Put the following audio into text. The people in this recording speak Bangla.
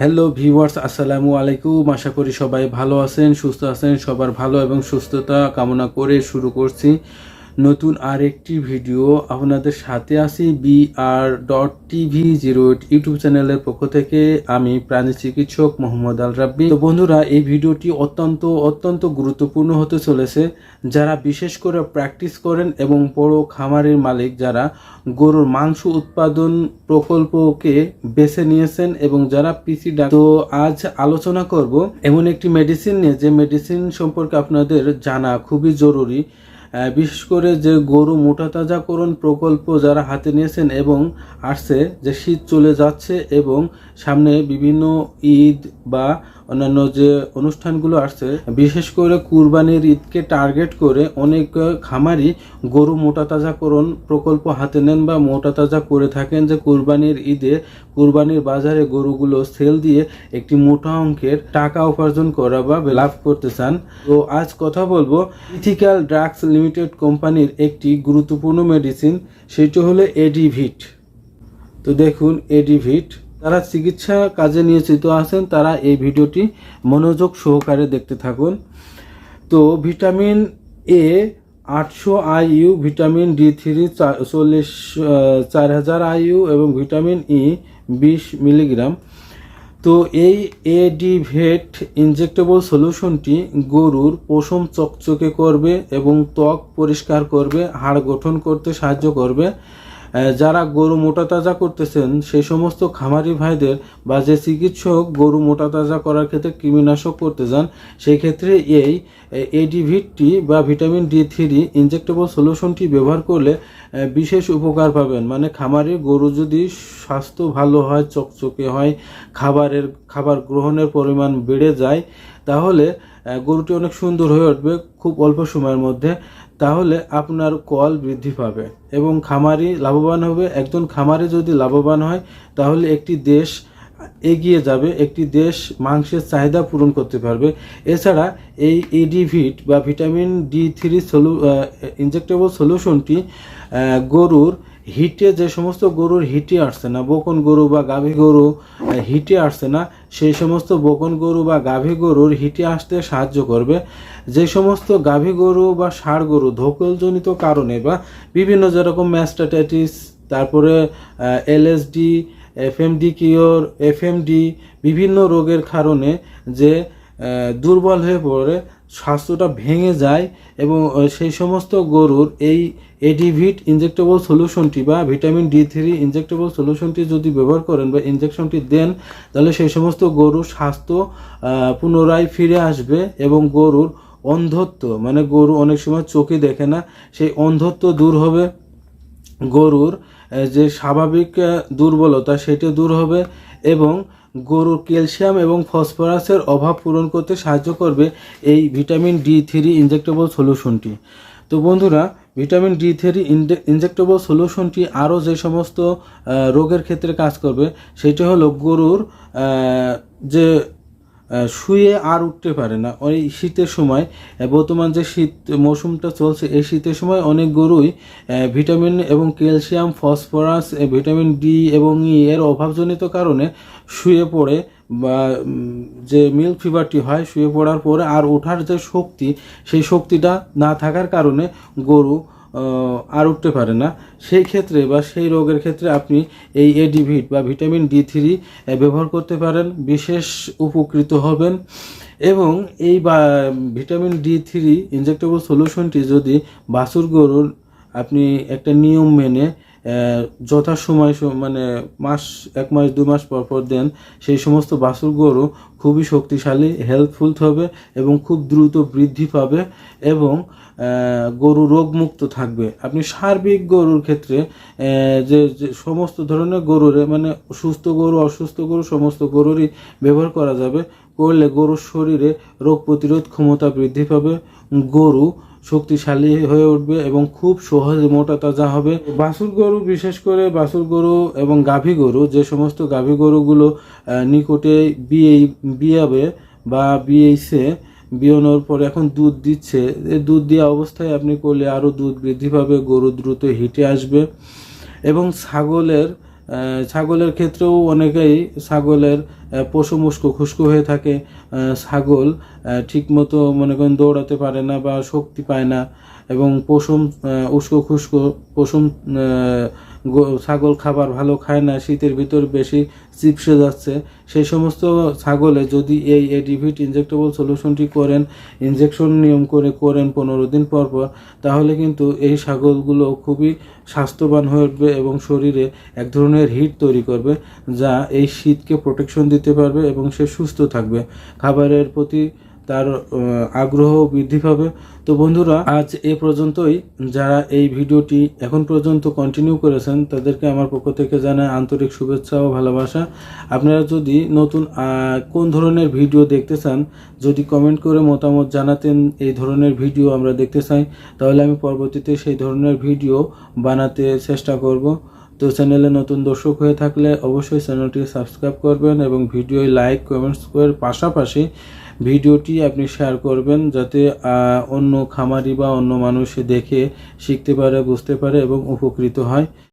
হ্যালো ভিউয়ার্স আসসালামু আলাইকুম। আশা করি সবাই ভালো আছেন, সুস্থ আছেন, সবার ভালো এবং সুস্থতা কামনা করে শুরু করছি। নতুন আরেকটি ভিডিও আপনাদের সাথে আছি B R dot TV zero YouTube চ্যানেলের পক্ষ থেকে আমি প্রাণী চিকিৎসক মোহাম্মদ আল রাব্বি তো বন্ধুরা, এই ভিডিওটি অত্যন্ত অত্যন্ত গুরুত্বপূর্ণ হতে চলেছে। যারা বিশেষ করে প্র্যাকটিস করেন এবং বড় খামারের মালিক, যারা গরুর মাংস উৎপাদন প্রকল্পকে বেছে নিয়েছেন এবং যারা পিসি তো আজ আলোচনা করব এমন একটি মেডিসিন নিয়ে। যে মেডিসিন সম্পর্কে আপনাদের জানা খুবই জরুরি। বিশেষ করে যে গরু মোটা তাজাকরণ প্রকল্প যারা হাতে নিয়েছেন এবং আসছে, যে শীত চলে যাচ্ছে এবং সামনে বিভিন্ন ঈদ বা অন্যান্য যে অনুষ্ঠানগুলো আসছে, বিশেষ করে কুরবানির ঈদকে টার্গেট করে অনেক খামারি গরু মোটা তাজাকরণ প্রকল্প হাতে নেন বা মোটা তাজা করে থাকেন যে কুরবানির ঈদে কুরবানির বাজারে গরুগুলো সেল দিয়ে একটি মোটা অঙ্কের টাকা উপার্জন করা বা লাভ করতে চান। তো আজ কথা বলব ইথিক্যাল ড্রাগস লিমিটেড কোম্পানির একটি গুরুত্বপূর্ণ মেডিসিন সেটি হলো এডিভিট তো দেখুন এডিভিট যারা চিকিৎসা কাজে নিয়োজিত আছেন, তারা এই ভিডিওটি মনোযোগ সহকারে দেখতে থাকুন। তো ভিটামিন এ আটশো আইইউ ভিটামিন ডি থ্রি চল্লিশ চার হাজার আইইউ এবং ভিটামিন ই বিশ মিলিগ্রাম। তো এই এডিভেট ইনজেক্টেবল সলিউশনটি গরুর পশম চকচকে করবে এবং ত্বক পরিষ্কার করবে, হাড় গঠন করতে সাহায্য করবে। যারা গরু মোটা তাজা করতেছেন সেই সমস্ত খামারি ভাইদের বা যে চিকিৎসক গরু মোটা তাজা করার ক্ষেত্রে কৃমিনাশক করতে যান সেই ক্ষেত্রে এই এডিভিটটি বা ভিটামিন ডি থ্রি ইনজেক্টেবল সলিউশনটি ব্যবহার করলে বিশেষ উপকার পাবেন। মানে খামারে গরু যদি স্বাস্থ্য ভালো হয়, চকচকে হয়, খাবারের, খাবার গ্রহণের পরিমাণ বেড়ে যায়, তাহলে গরুটি অনেক সুন্দর হয়ে উঠবে খুব অল্প সময়ের মধ্যে। তাহলে আপনার কল বৃদ্ধি পাবে এবং খামারি লাভবান হবে। একজন খামারি যদি লাভবান হয়, তাহলে একটি দেশ এগিয়ে যাবে, একটি দেশ মাংসের চাহিদা পূরণ করতে পারবে। এছাড়া এই এডিভিট বা ভিটামিন ডি থ্রি সলু ইনজেক্টেবল সলিউশনটি গরুর হিটে যে সমস্ত গরুর হিটে আসছে না, বকন গরু বা গাভী গরু হিটে আসছে না সেই সমস্ত বকন গরু বা গাভী গরুর হিটে আসতে সাহায্য করবে। যে সমস্ত গাভী গরু বা ষাঁড় গরু ধকলজনিত কারণে বা বিভিন্ন যেরকম ম্যাস্টাটাইটিস তারপরে এলএসডি এফএমডি কিওর এফএমডি বিভিন্ন রোগের কারণে যে দুর্বল হয়ে পড়ে, স্বাস্থ্যটা ভেঙে যায় এবং সেই সমস্ত গরুর এই এডিভিট ইনজেক্টেবল সলিউশনটি বা ভিটামিন ডি থ্রি ইনজেক্টেবল সলিউশনটি যদি ব্যবহার করেন বা ইনজেকশনটি দেন, তাহলে সেই সমস্ত গরুর স্বাস্থ্য পুনরায় ফিরে আসবে এবং গরুর অন্ধত্ব মানে গরু অনেক সময় চোখে দেখে না, সেই অন্ধত্ব দূর হবে। গরুর যে স্বাভাবিক দুর্বলতা সেটি দূর হবে এবং গরুর ক্যালসিয়াম এবং ফসফরাসের অভাব পূরণ করতে সাহায্য করবে এই ভিটামিন ডি থ্রি ইনজেক্টেবল সলিউশনটি তো বন্ধুরা ভিটামিন ডি থ্রি ইনজেক্টেবল সলিউশনটি আরও যে সমস্ত রোগের ক্ষেত্রে কাজ করবে, সেটি হলো গরুর যে শুয়ে আর উঠতে পারে না। ওই শীতের সময় বর্তমান যে শীত মৌসুমটা চলছে, এই শীতের সময় অনেক গরুই ভিটামিন এবং ক্যালসিয়াম, ফসফরাস ভিটামিন ডি এবং ই এর অভাবজনিত কারণে শুয়ে পড়ে যে মিল্ক ফিভারটি হয়, শুয়ে পড়ার পরে আর ওঠার যে শক্তি, সেই শক্তিটা না থাকার কারণে গরু আর উঠতে পারে না। সেই ক্ষেত্রে বা সেই রোগের ক্ষেত্রে আপনি এই এডিভিট বা ভিটামিন ডি থ্রি ব্যবহার করতে পারেন। বিশেষ উপকৃত হবেন। এবং এই বা ভিটামিন ডি থ্রি ইনজেক্টেবল সলিউশনটি যদি বাছুর গরুর, আপনি একটা নিয়ম মেনে যথাসময় মানে মাস, এক মাস দু মাস পর পর দেন। সেই সমস্ত বাছুর গরু খুবই শক্তিশালী হেল্পফুল হবে এবং খুব দ্রুত বৃদ্ধি পাবে এবং গরু রোগমুক্ত থাকবে। আপনি সার্বিক গরুর ক্ষেত্রে যে সমস্ত ধরনের গরুর মানে সুস্থ গরু, অসুস্থ গরু, সমস্ত গরুরই ব্যবহার করা যাবে। করলে গরুর শরীরে রোগ প্রতিরোধ ক্ষমতা বৃদ্ধি পাবে। গরু শক্তিশালী হয়ে উঠবে এবং খুব সহজে মোটা তাজা হবে। বাছুর গরু, বিশেষ করে বাছুর গরু এবং গাভী গরু, যে সমস্ত গাভী গরুগুলো নিকটে বিয়ে, বিয়াবে বা বিয়েছে বিয়ানোর পরে এখন দুধ দিচ্ছে এই দুধ দেওয়া অবস্থায় আপনি করলে আরও দুধ বৃদ্ধি পাবে, গরু দ্রুত হিটে আসবে এবং ছাগলের ছাগলের ক্ষেত্রেও অনেকেই ছাগলের পশু মুস্কু খুস্কু হয়ে থাকে। ছাগল ঠিকমতো মনে করেন দৌড়াতে পারে না বা শক্তি পায় না এবং পশুম উস্কো খুস্কো পশম ছাগল খাবার ভালো খায় না, শীতের ভিতর বেশি চিপসে যাচ্ছে। সেই সমস্ত ছাগলে যদি এই এডিভিট ইনজেক্টেবল সলিউশনটি করেন, ইনজেকশন নিয়ম করে করেন পনেরো দিন পর পর, তাহলে কিন্তু এই ছাগলগুলো খুবই স্বাস্থ্যবান হয়ে উঠবে এবং শরীরে এক ধরনের হিট তৈরি করবে, যা এই শীতকে প্রোটেকশন দিতে পারবে এবং সে সুস্থ থাকবে। খাবারের প্রতি তার আগ্রহ বৃদ্ধি পাবে। তো বন্ধুরা, আজ এ পর্যন্তই। যারা এই ভিডিওটি এখন পর্যন্ত কন্টিনিউ করেছেন, তাদেরকে আমার পক্ষ থেকে জানাই আন্তরিক শুভেচ্ছা ও ভালোবাসা। আপনারা যদি নতুন কোন ধরনের ভিডিও দেখতে চান, যদি কমেন্ট করে মতামত জানাতেন এই ধরনের ভিডিও আমরা দেখতে চাই, তাহলে আমি পরবর্তীতে সেই ধরনের ভিডিও বানাতে চেষ্টা করব। তো চ্যানেলে নতুন দর্শক হয়ে থাকলে অবশ্যই চ্যানেলটি সাবস্ক্রাইব করবেন এবং ভিডিও লাইক কমেন্টস করার পাশাপাশি ভিডিওটি আপনি শেয়ার করবেন যাতে অন্য খামারি বা অন্য মানুষ দেখে, শিখতে পারে, বুঝতে পারে এবং উপকৃত হয়।